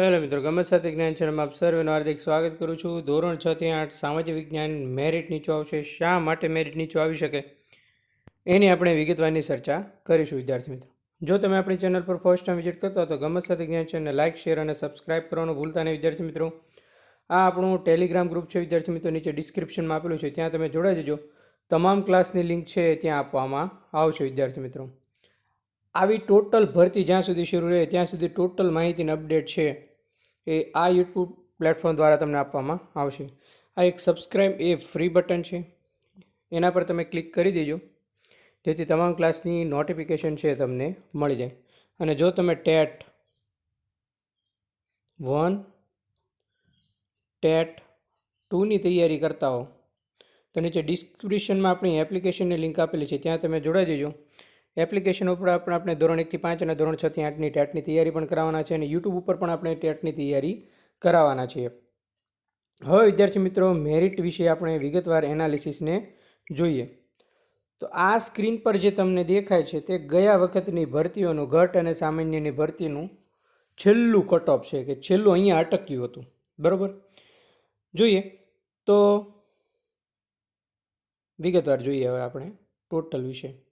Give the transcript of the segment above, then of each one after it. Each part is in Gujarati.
હેલો મિત્રો, ગમે સાથે જ્ઞાન ચેનલમાં આપ સર્વેનું હાર્દિક સ્વાગત કરું છું. ધોરણ છ થી આઠ સામાજિક વિજ્ઞાન મેરિટ નીચું આવશે. શા માટે મેરિટ નીચું આવી શકે? એની આપણે વિગતવારની ચર્ચા કરીશું, વિદ્યાર્થી મિત્રો. જો તમે આપણી ચેનલ પર ફર્સ્ટ ટાઈમ વિઝિટ કરતા હો તો ગમત સાથે જ્ઞાન ચેનલને લાઇક શેર અને સબસ્ક્રાઇબ કરવાનું ભૂલતા નહીં, વિદ્યાર્થી મિત્રો. આ આપણું ટેલિગ્રામ ગ્રુપ છે, વિદ્યાર્થી મિત્રો, નીચે ડિસ્ક્રિપ્શનમાં આપેલું છે. ત્યાં તમે જોડાઈ જજો. તમામ ક્લાસની લિંક છે ત્યાં આપવામાં આવશે, વિદ્યાર્થી મિત્રો. આવી ટોટલ ભરતી જ્યાં સુધી શરૂ રહે, ત્યાં સુધી ટોટલ માહિતીને અપડેટ છે. એ આ યુટ્યુબ પ્લેટફોર્મ દ્વારા તમને આપવામાં આવશે. આ એક સબસ્ક્રાઇબ એ ફ્રી બટન છે. એના પર તમે ક્લિક કરી દેજો. જેથી તમામ ક્લાસની નોટિફિકેશન છે તમને મળી જાય. અને જો તમે ટેટ વન, ટેટ ટુની તૈયારી કરતા હો, તો નીચે ડિસ્ક્રિપ્શનમાં આપણી એપ્લિકેશનની લિંક આપેલી છે. ત્યાં તમે જોડાઈ જજો. એપ્લિકેશન ઉપર આપણે આપણે ધોરણ એકથી પાંચ અને ધોરણ છથી આઠની ટેટની તૈયારી પણ કરાવવાના છે અને યુટ્યુબ ઉપર પણ આપણે ટેટની તૈયારી કરાવવાના છીએ. હવે વિદ્યાર્થી મિત્રો, મેરિટ વિશે આપણે વિગતવાર એનાલિસિસને જોઈએ. તો આ સ્ક્રીન પર જે તમને દેખાય છે તે ગયા વખતની ભરતીઓનું, ઘટ અને સામાન્યની ભરતીનું છેલ્લું કટ ઓફ છે કે છેલ્લું અહીંયા અટક્યું હતું. બરાબર? જોઈએ. તો વિગતવાર જોઈએ હવે આપણે ટોટલ વિશે.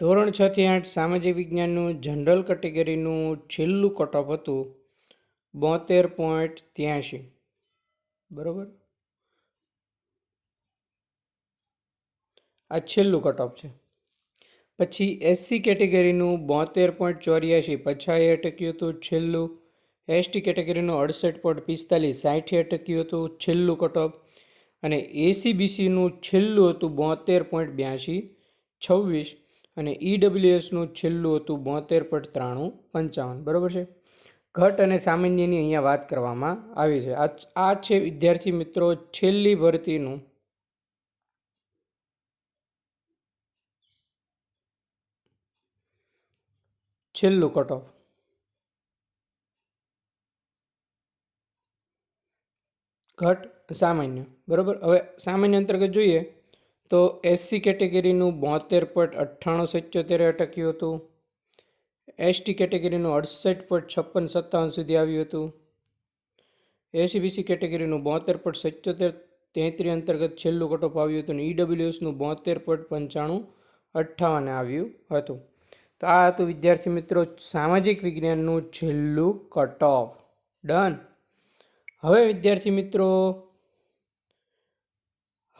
ધોરણ છ થી આઠ સામાજિક વિજ્ઞાનનું જનરલ કેટેગરીનું છેલ્લું કટઓફ હતું બોતેર પોઈન્ટ ત્યાંશી. બરાબર? આ છેલ્લું કટઓફ છે. પછી એસસી કેટેગરીનું બોતેર પોઈન્ટ ચોર્યાસી પછાએ અટક્યું હતું છેલ્લું. એસટી કેટેગરીનું અડસઠ પોઈન્ટ પિસ્તાલીસ સાઠે અટક્યું હતું છેલ્લું કટઓફ અને એસીબીસીનું છેલ્લું હતું બોતેર પોઈન્ટ બ્યાસી છવ્વીસ. અને ઈડબ્લ્યુએસનું છેલ્લું હતું બોતેર પોઈન્ટ ત્રાણું, પંચાવન, બરાબર છે? ઘટ અને સામાન્યની અહીંયા વાત કરવામાં આવી છે. આ આ છે, વિદ્યાર્થી મિત્રો, છેલ્લી ભરતીનું. છેલ્લું કટ ઓફ. ઘટ, સામાન્ય, બરાબર? હવે સામાન્ય અંતર્ગત જોઈએ. તો એસસી કેટેગરીનું બોતેર પોઈન્ટ અઠ્ઠાણું સત્યોતેર અટક્યું હતું. એસટી કેટેગરીનું અડસઠ પોઈન્ટ છપ્પન સત્તાવન સુધી આવ્યું હતું. એસીબીસી કેટેગરીનું બોતેર પોઈન્ટ સિત્યોતેર તેત્રીસ અંતર્ગત છેલ્લું કટઓફ આવ્યું હતું અને ઈડબ્લ્યુએસનું બોતેર પોઈન્ટ પંચાણું અઠ્ઠાવન આવ્યું હતું. તો આ હતું, વિદ્યાર્થી મિત્રો, સામાજિક વિજ્ઞાનનું છેલ્લું કટઓફ ડન હવે વિદ્યાર્થી મિત્રો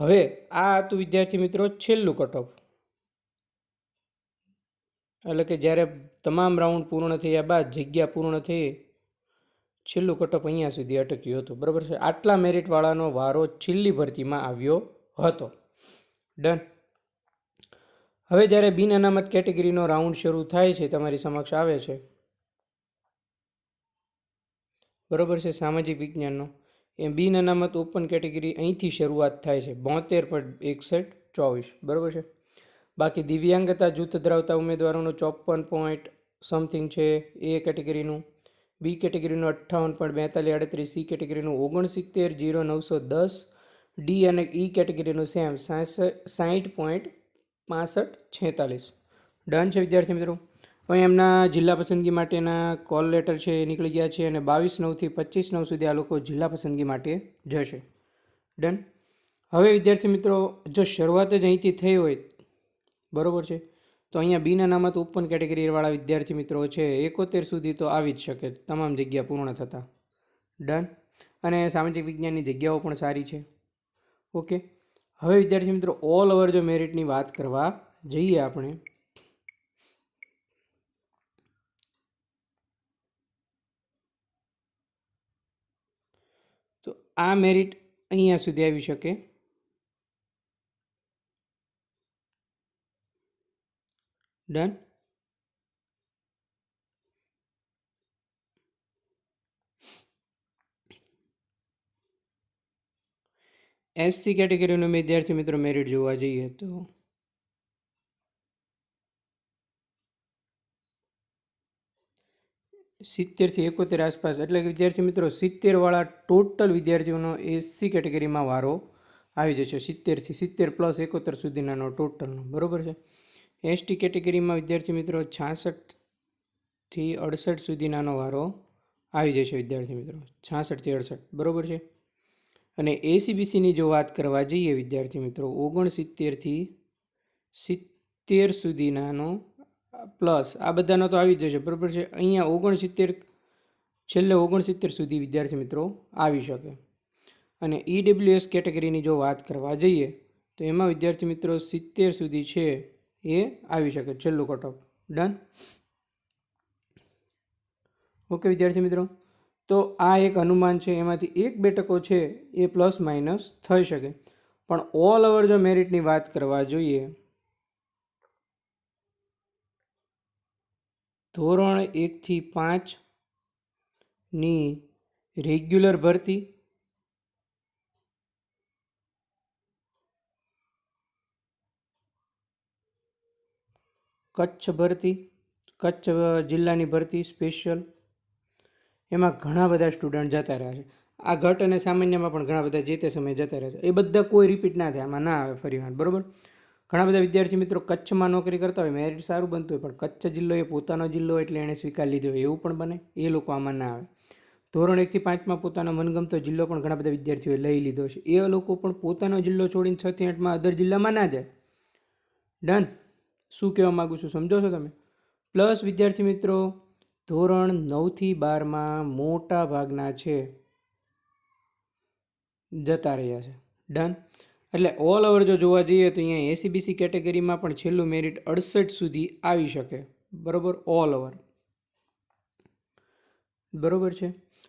હવે આ હતું વિદ્યાર્થી મિત્રો છેલ્લું કટઓફ એટલે કે જ્યારે તમામ રાઉન્ડ પૂર્ણ થયા બાદ, જગ્યા પૂર્ણ થઈ, છેલ્લું કટઓફ અહીંયા સુધી અટક્યું હતું. બરાબર છે? આટલા મેરિટવાળાનો વારો છેલ્લી ભરતીમાં આવ્યો હતો. ડન હવે જ્યારે બિન અનામત કેટેગરીનો રાઉન્ડ શરૂ થાય છે, તમારી સમક્ષ આવે છે. બરાબર છે? સામાજિક વિજ્ઞાનનો. એ બિન અનામત ઓપન કેટેગરી અહીંથી શરૂઆત થાય છે. બોતેર પોઈન્ટ એકસઠ ચોવીસ. બરાબર છે? બાકી દિવ્યાંગતા, જૂથ ધરાવતા ઉમેદવારોનું ચોપન પોઈન્ટ સમથિંગ છે એ કેટેગરીનું બી કેટેગરીનું અઠ્ઠાવન પોઈન્ટ બેતાલીસ આડત્રીસ સી કેટેગરીનું ઓગણસિત્તેર જીરો નવસો દસ ડી અને ઈ કેટેગરીનું સેમ સાઠ પોઈન્ટ પાસઠ છેતાલીસ. ડન છે, વિદ્યાર્થી મિત્રો? અહીં એમના જિલ્લા પસંદગી માટેના કોલ લેટર છે એ નીકળી ગયા છે અને બાવીસ નવથી પચીસ નવ સુધી આ લોકો જિલ્લા પસંદગી માટે જશે. ડન હવે વિદ્યાર્થી મિત્રો, જો શરૂઆત જ અહીંથી થઈ હોય, બરાબર છે? તો અહીંયા બીના નામત ઓપન કેટેગરીવાળા વિદ્યાર્થી મિત્રો છે એકોતેર સુધી તો આવી જ શકે. તમામ જગ્યા પૂર્ણ થતાં. ડન અને સામાજિક વિજ્ઞાનની જગ્યાઓ પણ સારી છે. ઓકે હવે વિદ્યાર્થી મિત્રો ઓલ ઓવર જો મેરિટની વાત કરવા જઈએ આપણે તો આ મેરિટ અહીંયા સુધી આવી શકે. ડન. એસસી કેટેગરીનું વિદ્યાર્થી મિત્રો મેરિટ જોવા જઈએ તો સિત્તેરથી એકોતેર આસપાસ. એટલે કે વિદ્યાર્થી મિત્રો, સિત્તેરવાળા ટોટલ વિદ્યાર્થીઓનો એસસી કેટેગરીમાં વારો આવી જશે. સિત્તેરથી સિત્તેર પ્લસ એકોતેર સુધીનાનો ટોટલનો. બરાબર છે? એસટી કેટેગરીમાં વિદ્યાર્થી મિત્રો, છાસઠથી અડસઠ સુધીનાનો વારો આવી જશે વિદ્યાર્થી મિત્રો. છાસઠથી અડસઠ. બરોબર છે? અને એસીબીસીની જો વાત કરવા જઈએ વિદ્યાર્થી મિત્રો, ઓગણસિત્તેરથી સિત્તેર સુધીનાનો પ્લસ આ બધાનો તો આવી જ જશે. બરાબર છે? અહીંયા ઓગણસિત્તેર, છેલ્લે ઓગણસિત્તેર સુધી વિદ્યાર્થી મિત્રો આવી શકે. અને ઈડબ્લ્યુએસ કેટેગરીની જો વાત કરવા જઈએ, તો એમાં વિદ્યાર્થી મિત્રો સિત્તેર સુધી છે એ આવી શકે. છેલ્લું કટ ડન ઓકે વિદ્યાર્થી મિત્રો. તો આ એક અનુમાન છે. એમાંથી એક બેઠકો છે એ પ્લસ માઇનસ થઈ શકે. પણ ઓલ ઓવર જો મેરિટની વાત કરવા જોઈએ ધોરણ એકથી પાંચની રેગ્યુલર ભરતી. કચ્છ ભરતી, કચ્છ જિલ્લાની ભરતી સ્પેશિયલ એમાં ઘણા બધા સ્ટુડન્ટ જતા રહ્યા છે. આ ઘટ અને સામાન્યમાં પણ ઘણા બધા જે તે સમયે જતા રહ્યા છે. એ બધા કોઈ રિપીટ ના થાય, આમાં ના આવે ફરી વાર, બરાબર? ઘણા બધા વિદ્યાર્થી મિત્રો કચ્છમાં નોકરી કરતા હોય મેરિટ સારું બનતું હોય, પણ કચ્છ જિલ્લો એ પોતાનો જિલ્લો એટલે એણે સ્વીકાર લીધો હોય, એવું પણ બને, એ લોકો આમાં ના આવે. ધોરણ એકથી પાંચમાં પોતાનો મનગમતો જિલ્લો પણ ઘણા બધા વિદ્યાર્થીઓએ લઈ લીધો છે. એ લોકો પણ પોતાનો જિલ્લો છોડીને છથી આઠમાં અધર જિલ્લામાં ના જાય. ડન શું કહેવા માગું છું, સમજો છો તમે? પ્લસ વિદ્યાર્થી મિત્રો, ધોરણ નવથી બારમાં મોટા ભાગના છે, જતા રહ્યા છે. ડન એટલે ઓલ ઓવર જો જોવા જઈએ તો અહીંયા એસીબીસી કેટેગરીમાં પણ છેલ્લું મેરિટ અડસઠ સુધી આવી શકે. બરાબર? ઓલ ઓવર બરોબર છે?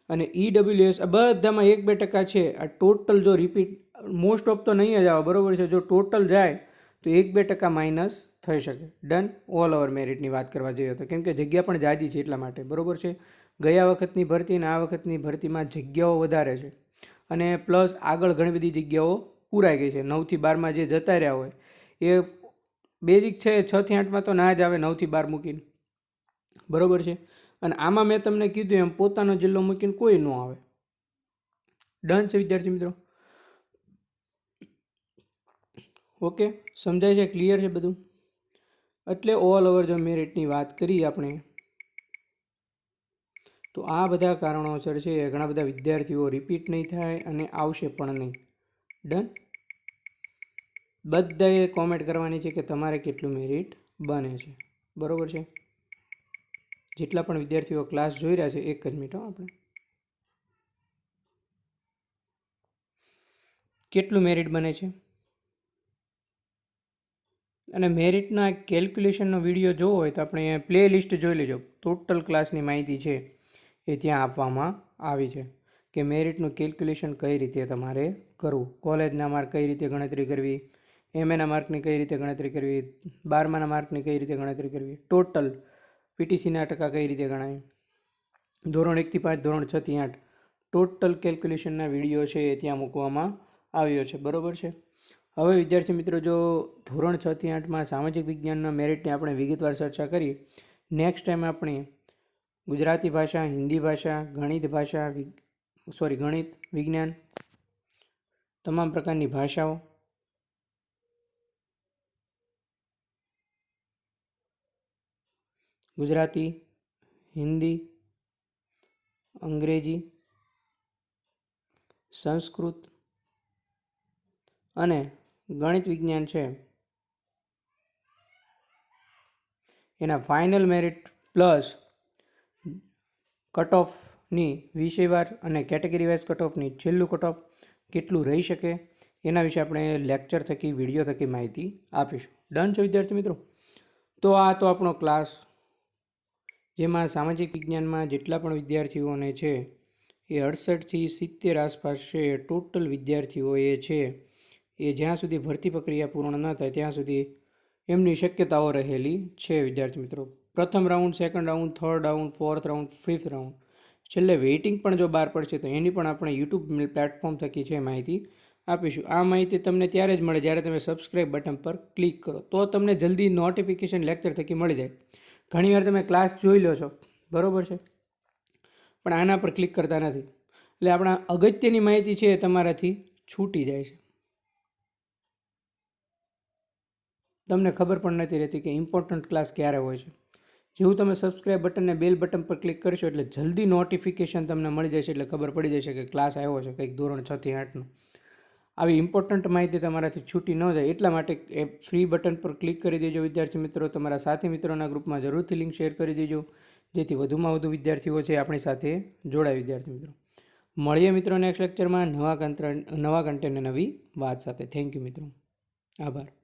અને ઈડબ્લ્યુએસ આ બધામાં એક બે ટકા છે. આ ટોટલ જો રિપીટ મોસ્ટ ઓફ તો નહીં જ આવે, બરાબર છે? જો ટોટલ જાય, તો એક બે ટકા માઇનસ થઈ શકે. ડન ઓલ ઓવર મેરિટની વાત કરવા જઈએ તો. કેમ કે જગ્યા પણ જાજી છે એટલા માટે. બરાબર છે? ગયા વખતની ભરતી અને આ વખતની ભરતીમાં જગ્યાઓ વધારે છે. અને પ્લસ આગળ ઘણી બધી જગ્યાઓ પૂરાઈ ગઈ છે. નવથી બારમાં જે જતા રહ્યા હોય, એ બેઝિક છે, છથી આઠમાં તો ના જ આવે નવથી બાર મૂકીને. બરોબર છે? અને આમાં મેં તમને કીધું એમ, પોતાનો જિલ્લો મૂકીને કોઈ ન આવે. ડન છે, વિદ્યાર્થી મિત્રો? ઓકે સમજાય છે? ક્લિયર છે બધું? એટલે ઓલ ઓવર જો મેરિટની વાત કરીએ આપણે. તો આ બધા કારણોસર છે ઘણા બધા વિદ્યાર્થીઓ રિપીટ નહીં થાય અને આવશે પણ નહીં. ડન બધાએ કોમેન્ટ કરવાની છે કે તમારે કેટલું મેરિટ બને છે. બરાબર છે? જેટલા પણ વિદ્યાર્થીઓ ક્લાસ જોઈ રહ્યા છે, એક જ મિનિટ આપણે. કેટલું મેરિટ બને છે? અને મેરિટના કેલ્ક્યુલેશનનો વીડિયો જોવો હોય તો આપણે પ્લે લિસ્ટ જોઈ લેજો. ટોટલ ક્લાસની માહિતી છે એ ત્યાં આપવામાં આવી છે. કે મેરિટનું કેલ્ક્યુલેશન કઈ રીતે તમારે કરવું? કોલેજના માર્ક કઈ રીતે ગણતરી કરવી? એમએના માર્કની કઈ રીતે ગણતરી કરવી? બારમાના માર્કની કઈ રીતે ગણતરી કરવી? ટોટલ પીટીસીના ટકા કઈ રીતે ગણાય? ધોરણ એકથી પાંચ, ધોરણ છથી આઠ. ટોટલ કેલ્ક્યુલેશનના વીડિયો છે એ ત્યાં મૂકવામાં આવ્યો છે. બરાબર છે? હવે વિદ્યાર્થી મિત્રો, જો ધોરણ છથી આઠમાં સામાજિક વિજ્ઞાનના મેરિટની આપણે વિગતવાર ચર્ચા કરી નેક્સ્ટ ટાઈમ આપણે ગુજરાતી ભાષા, હિન્દી ભાષા, ગણિત ભાષા સોરી, ગણિત, વિજ્ઞાન, તમામ પ્રકારની ભાષાઓ. ગુજરાતી, હિન્દી, અંગ્રેજી, સંસ્કૃત અને ગણિત વિજ્ઞાન છે. એના ફાઇનલ મેરિટ પ્લસ કટ ઓફની વિષયવાર અને કેટેગરી વાઇઝ કટ છેલ્લું કટ કેટલું રહી શકે, એના વિશે આપણે લેક્ચર થકી વીડિયો થકી માહિતી આપીશું. ડન છે, વિદ્યાર્થી મિત્રો? તો આ તો આપણો ક્લાસ જેમાં સામાજિક વિજ્ઞાનમાં જેટલા પણ વિદ્યાર્થીઓને છે, એ અડસઠથી સિત્તેર આસપાસ છે ટોટલ વિદ્યાર્થીઓ એ છે, એ જ્યાં સુધી ભરતી પ્રક્રિયા પૂર્ણ ન થાય, ત્યાં સુધી એમની શક્યતાઓ રહેલી છે, વિદ્યાર્થી મિત્રો. પ્રથમ round second round third round fourth round fifth round છેલ્લે વેઇટિંગ પણ જો બહાર પડશે તો એની પણ આપણે યુટ્યુબ પ્લેટફોર્મ થકી છે માહિતી આપીશું. આ માહિતી તમને ત્યારે જ મળે જ્યારે તમે સબસ્ક્રાઇબ બટન પર ક્લિક કરો. તો તમને જલ્દી નોટિફિકેશન લેક્ચર થકી મળી જાય. ઘણીવાર તમે ક્લાસ જોઈ લો છો. બરાબર છે? પણ આના પર ક્લિક કરતા નથી. એટલે આપણા અગત્યની માહિતી છે એ તમારાથી છૂટી જાય છે. તમને ખબર પણ નથી રહેતી કે ઇમ્પોર્ટન્ટ ક્લાસ ક્યારે હોય છે. જેવું તમે સબસ્ક્રાઇબ બટનને બેલ બટન પર ક્લિક કરશો એટલે જલ્દી નોટિફિકેશન તમને મળી જશે એટલે ખબર પડી જશે કે ક્લાસ આવ્યો છે કંઈક ધોરણ છથી આઠનો. આવી ઇમ્પોર્ટન્ટ માહિતી તમારાથી છૂટી ન જાય એટલા માટે એ ફ્રી બટન પર ક્લિક કરી દેજો વિદ્યાર્થી મિત્રો. તમારા સાથી મિત્રોના ગ્રુપમાં જરૂરથી લિંક શેર કરી દેજો. જેથી વધુમાં વધુ વિદ્યાર્થીઓ છે આપણી સાથે જોડાય વિદ્યાર્થી મિત્રો. મળીએ મિત્રો નેક્સ્ટ લેક્ચરમાં નવા કંત્ર નવા કન્ટેન્ટ નવી વાત સાથે. થેન્ક યુ મિત્રો. આભાર.